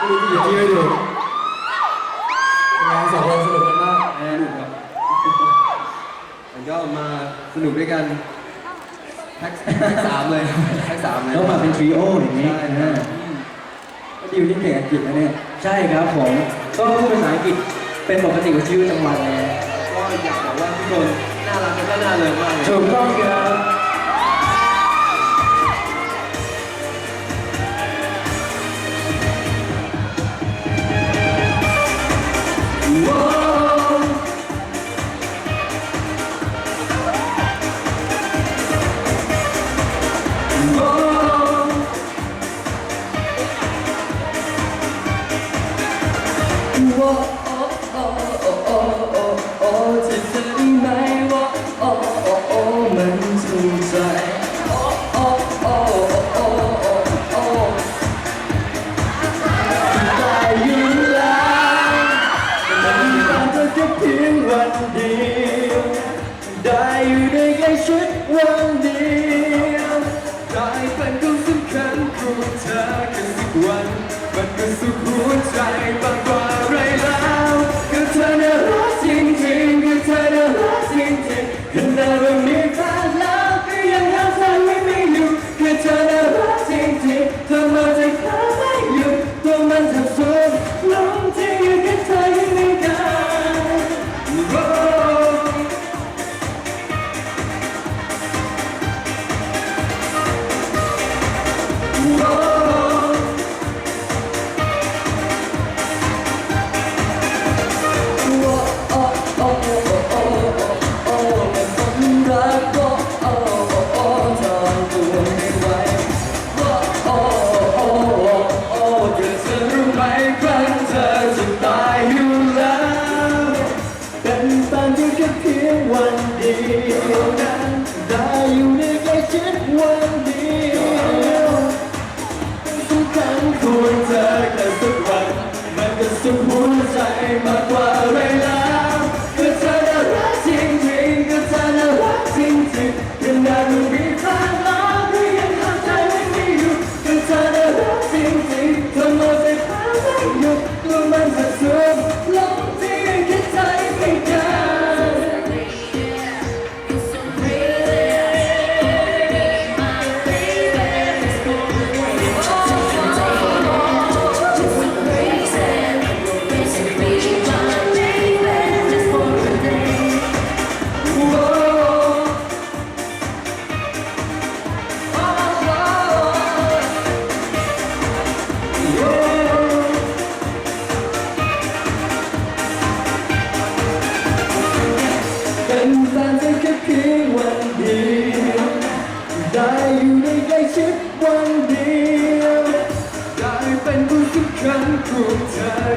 ไม่รู้จะหยิบที่ไม่ถูกงานสองคนสนุกกันมากแน่นครับมันก็มาสนุกด้วยกันแท็กแท็กสามเลยแท็กสามเลยแล้วมาเป็นทริโออย่างนี้ใช่นะครัฮะบดิวนี่เก่งอังกฤษนะเนี่ยใช่ครับผมก็พูดภาษาอังกฤษเป็นปกติของชีวิตประจำวันเลยก็อยากบอกว่าทุกคนน่ารักแล้วก็น่าเลิศมากเลยถูกต้องครับ วันมันก็สุขหัวใจบางวัน วันเดียวสำคัญควรเธอแค่สักวัน มันก็สุขหัวใจมากกว่าอะไรแล้ว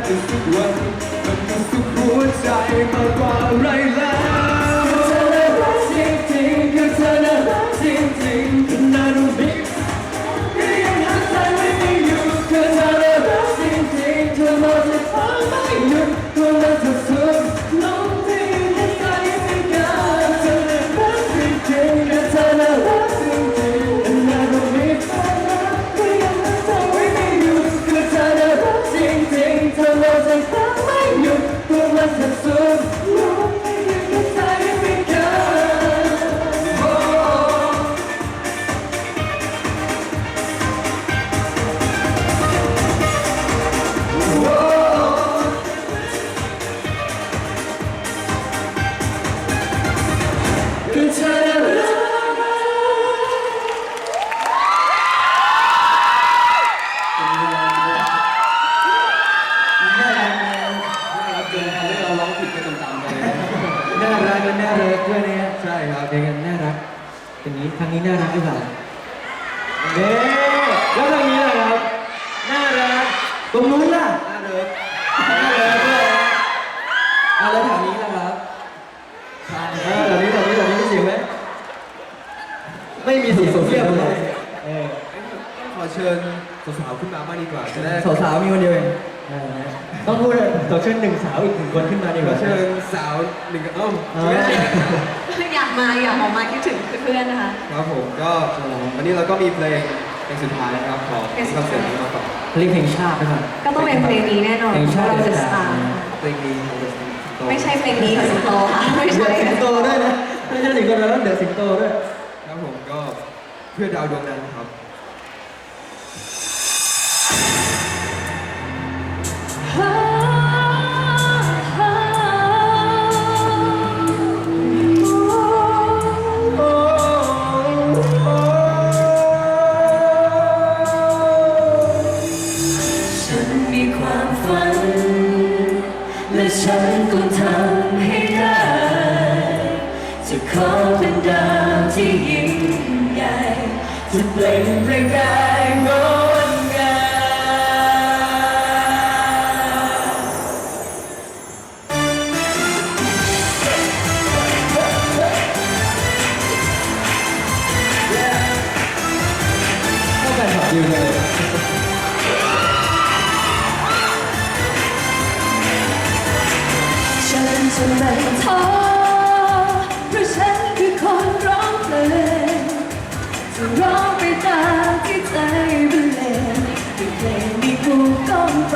เธอแค่สักวันมันก็สุขหัวใจมากกว่าอะไร ด้วยนะฮะใช่ครับเพลงกันน่ารักอย่างนี้ทางนี้น่ารักหรือเปล่าเน่แล้วทางนี้ล่ะครับน่ารักตรงนู้นล่ะน่าเลิศน่ารักด้วยนะอะแล้วแถวนี้ล่ะครับเออแถวนี้แถวนี้แถวนี้มีเสียงไหมไม่มีเสียงเทียบเลยเออต้องขอเชิญสาวๆขึ้นมาบ้างดีกว่าจะได้สาวๆมีคนเดียวเองเออนะ ต้องพูดเลยขอเชิญหนึ่งสาวอีกหนึ่งคนขึ้นมาดีกขอว่าเชิญสาวหนึ่งเอ้าเอออยากมาอยากออกมาคิดถึงเพื่อนๆนะคะครับผมก็วันนี้เราก็มีเพลงเพลงสุดท้ายนะครับของคอนเสิร์ตนี้มาก่อนเรียกเพลงชาติไปก่อนก็ต้องเป็นเพลงนี้แน่นอนเพลงชาติเราเดจะอะสสตาตาร์ร์เพลงนี้ของเดอะสิงโตไม่ใช่เพลงนี้ของสิงโตค่ะไม่ใช่เดือดสิงโตด้วยนะไม่ใช่สิงโตแล้วเดือดสิงโตด้วยครับผมก็เพื่อดาวดวงนั้นครับ ฉันต้องทำให้ได้ จะขอเป็นดาวที่ยิ่งใหญ่ จะเปล่งประกายงดง ร้องไปตามที่ใจบรรเลงเป็นเพลงที่ผูกต้องไป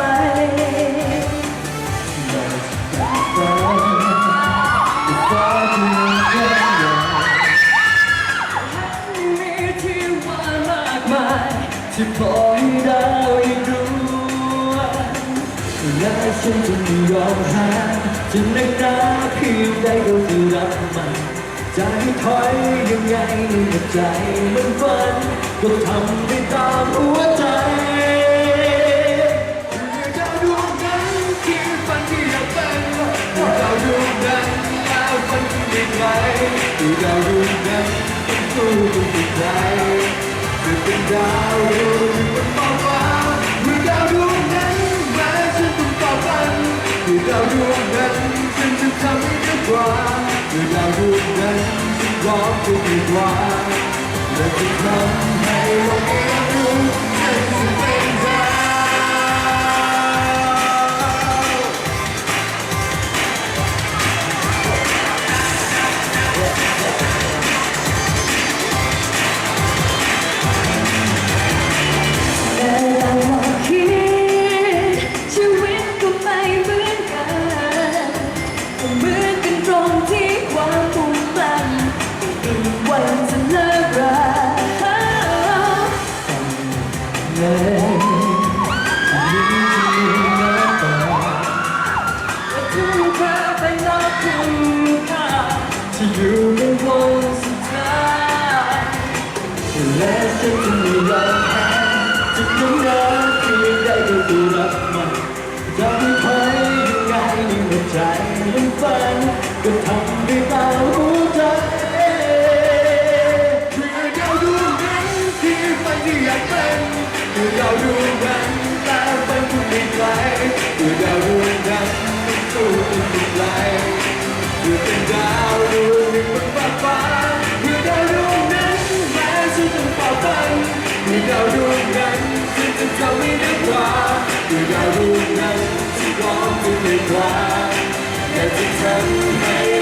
มีที่ว่ามากมายที่พอให้ดาวอีกดวงและฉันจะไม่ยอมแพ้จนักหนาเพียงใดก็จะรับมัน จะให้ถอยยังไงในใจมันฝันก็ทำไปตามหัวใจดาวดวงนั้นที่ฝันที่อยากเป็นดาวดวงนั้นแล้วฝันที่ไม่ไกลดาวดวงนั้นต้องสู้ต้องติดใจจะเป็นดาวดวงที่บนฟ้าฟ้าเมื่อดาวดวงนั้นแม้ฉันต้องต่อฝันคือดาวดวงนั้นฉันจะทำให้ได้กว่า เมื่อดาวดวงนั้นร้องไปอีกว่าและจะทำให้โลกนี้ ทุ่มเทไปรอบคุณค่าที่อยู่ในวันสุดท้ายและฉันจะไม่ยอมแพ้จะต้องเดินเพียงใดก็จะรับมันจะให้ยยังไงในหัวใจมันฝัน คือเป็นดาวดวงหนึ่งบนฟ้าฟ้าคือดาวดวงนั้นแม้ฉันต้องฝ่าฟันคือดาวดวงนั้นฉันจะทำให้ได้กว่าคือดาวดวงนั้นฉันพร้อมจะไม่กว่าและจะทำให้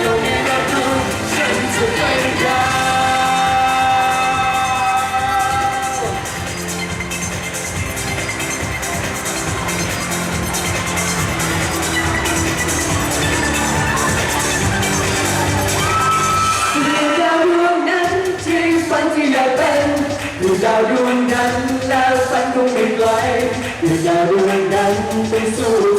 าว